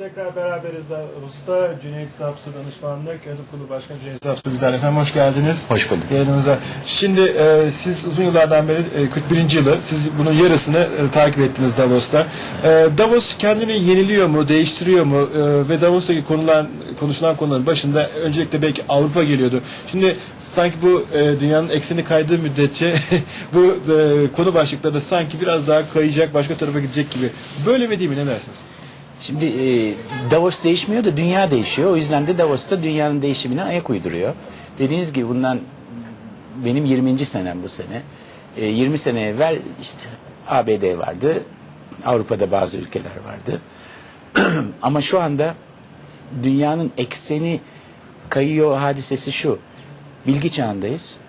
Evet tekrar beraberiz de Usta Cüneyt Sapsu Danışmanlık Yönetim Kurulu Başkanı Cüneyt Sapsu bizlerle efendim hoş geldiniz. Hoş bulduk. Yayınımıza. Şimdi e, siz uzun yıllardan beri e, 41. yılı siz bunun yarısını e, takip ettiniz Davos'ta. E, Davos kendini yeniliyor mu, değiştiriyor mu e, ve Davos'taki konulan konuşulan konuların başında öncelikle belki Avrupa geliyordu. Şimdi sanki bu e, dünyanın ekseni kaydığı müddetçe bu e, konu başlıkları da sanki biraz daha kayacak, başka tarafa gidecek gibi. Böyle mi değil mi ne dersiniz? Şimdi e, Davos değişmiyor da dünya değişiyor. O yüzden de Davos'ta dünyanın değişimine ayak uyduruyor. Dediğiniz gibi bundan benim 20. senem bu sene. E, 20 sene evvel işte ABD vardı. Avrupa'da bazı ülkeler vardı. Ama şu anda dünyanın ekseni kayıyor hadisesi şu. Bilgi çağındayız.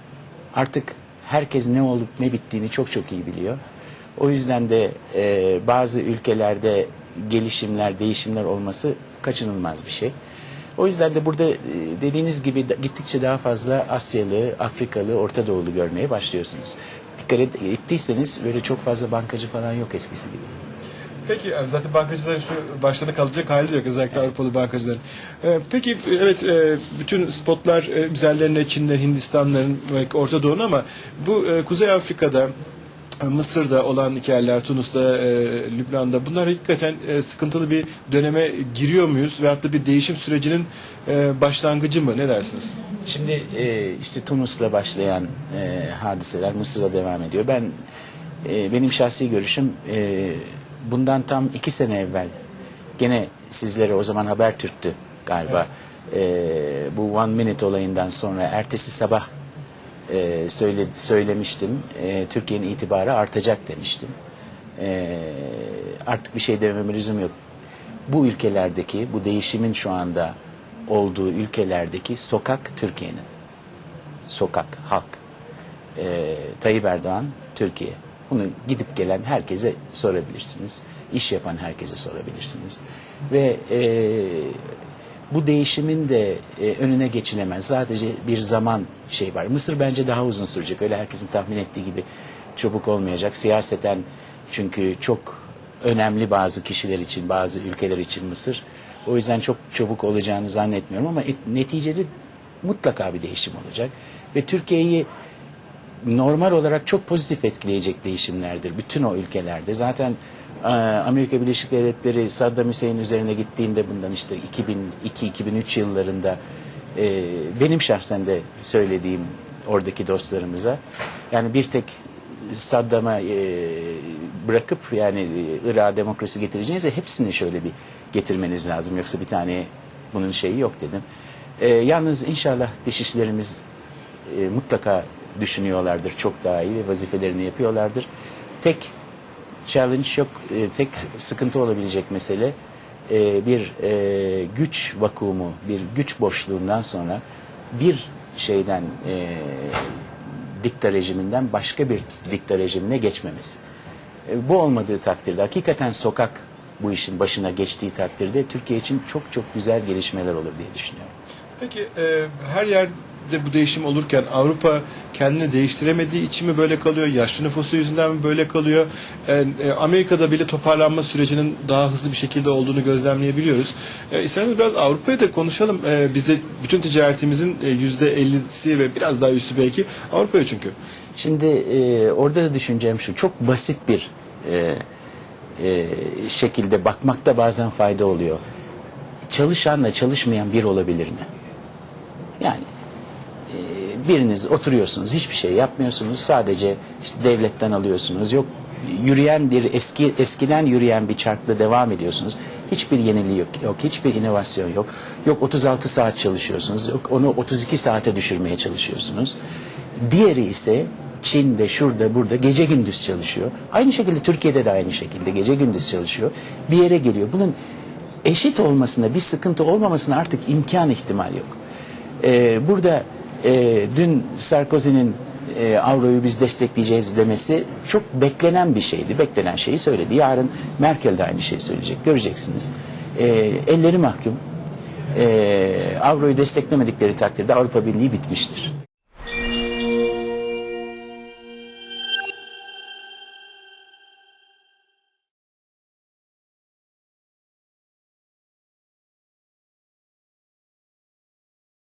Artık herkes ne olup ne bittiğini çok çok iyi biliyor. O yüzden de e, bazı ülkelerde gelişimler, değişimler olması kaçınılmaz bir şey. O yüzden de burada e, dediğiniz gibi gittikçe daha fazla Asyalı, Afrikalı, Orta Doğulu görmeye başlıyorsunuz. Dikkat et, ettiyseniz böyle çok fazla bankacı falan yok eskisi gibi. Peki e, zaten bankacıların şu başlarına kalacak hali yok özellikle Avrupalı bankacıların. Ee, Peki e, evet e, bütün spotlar e, üzerlerine Çin'den, Hindistanların Orta Doğu'nun ama bu e, Kuzey Afrika'da e, Mısır'da olan hikayeler, Tunus'ta, e, Lübnan'da bunlar hakikaten e, sıkıntılı bir döneme giriyor muyuz? Veyahut da bir değişim sürecinin e, başlangıcı mı? Ne dersiniz? Şimdi e, işte Tunus'la başlayan e, hadiseler Mısır'a devam ediyor. Ben e, benim şahsi görüşüm e, bundan tam iki sene evvel gene sizlere o zaman Habertürk'tü galiba e, bu One Minute olayından sonra ertesi sabah e, söyle, söylemiştim. E, Türkiye'nin itibarı artacak demiştim. E, artık bir şey dememe lüzum yok. Bu ülkelerdeki, bu değişimin şu anda olduğu ülkelerdeki sokak Türkiye'nin. Sokak, halk. E, Tayyip Erdoğan, Türkiye. Bunu gidip gelen herkese sorabilirsiniz. İş yapan herkese sorabilirsiniz. Ve e, bu değişimin de e, önüne geçilemez. Sadece bir zaman şey var. Mısır bence daha uzun sürecek. Öyle herkesin tahmin ettiği gibi çabuk olmayacak. Siyaseten çünkü çok önemli bazı kişiler için, bazı ülkeler için Mısır. O yüzden çok çabuk olacağını zannetmiyorum ama et- neticede mutlaka bir değişim olacak. Ve Türkiye'yi normal olarak çok pozitif etkileyecek değişimlerdir bütün o ülkelerde. Zaten Amerika Birleşik Devletleri Saddam Hüseyin üzerine gittiğinde bundan işte 2002-2003 yıllarında e, benim şahsen de söylediğim oradaki dostlarımıza yani bir tek Saddam'a e, bırakıp yani Irak'a demokrasi getireceğinize hepsini şöyle bir getirmeniz lazım. Yoksa bir tane bunun şeyi yok dedim. E, yalnız inşallah dışişlerimiz e, mutlaka düşünüyorlardır. Çok daha iyi ve vazifelerini yapıyorlardır. Tek challenge yok, e, tek sıkıntı olabilecek mesele e, bir e, güç vakumu, bir güç boşluğundan sonra bir şeyden e, dikta rejiminden başka bir dikta rejimine geçmemesi. E, bu olmadığı takdirde hakikaten sokak bu işin başına geçtiği takdirde Türkiye için çok çok güzel gelişmeler olur diye düşünüyorum. Peki e, her yerde bu değişim olurken Avrupa kendini değiştiremediği için mi böyle kalıyor? Yaşlı nüfusu yüzünden mi böyle kalıyor? E, e, Amerika'da bile toparlanma sürecinin daha hızlı bir şekilde olduğunu gözlemleyebiliyoruz. E, isterseniz biraz Avrupa'ya da konuşalım. E, bizde bütün ticaretimizin e, yüzde 50'si ve biraz daha üstü belki Avrupa'ya çünkü. Şimdi e, orada da düşüneceğim şu çok basit bir e, e, şekilde bakmakta bazen fayda oluyor. Çalışanla çalışmayan bir olabilir mi? Yani biriniz oturuyorsunuz hiçbir şey yapmıyorsunuz sadece işte devletten alıyorsunuz yok yürüyen bir eski eskiden yürüyen bir çarkla devam ediyorsunuz. Hiçbir yeniliği yok, yok, hiçbir inovasyon yok. Yok 36 saat çalışıyorsunuz, yok onu 32 saate düşürmeye çalışıyorsunuz. Diğeri ise Çin'de, şurada, burada gece gündüz çalışıyor. Aynı şekilde Türkiye'de de aynı şekilde gece gündüz çalışıyor. Bir yere geliyor. Bunun eşit olmasına, bir sıkıntı olmamasına artık imkan ihtimal yok. Ee, burada e, dün Sarkozy'nin e, avroyu biz destekleyeceğiz demesi çok beklenen bir şeydi. Beklenen şeyi söyledi. Yarın Merkel de aynı şeyi söyleyecek. Göreceksiniz. E, elleri mahkum. E, avroyu desteklemedikleri takdirde Avrupa Birliği bitmiştir.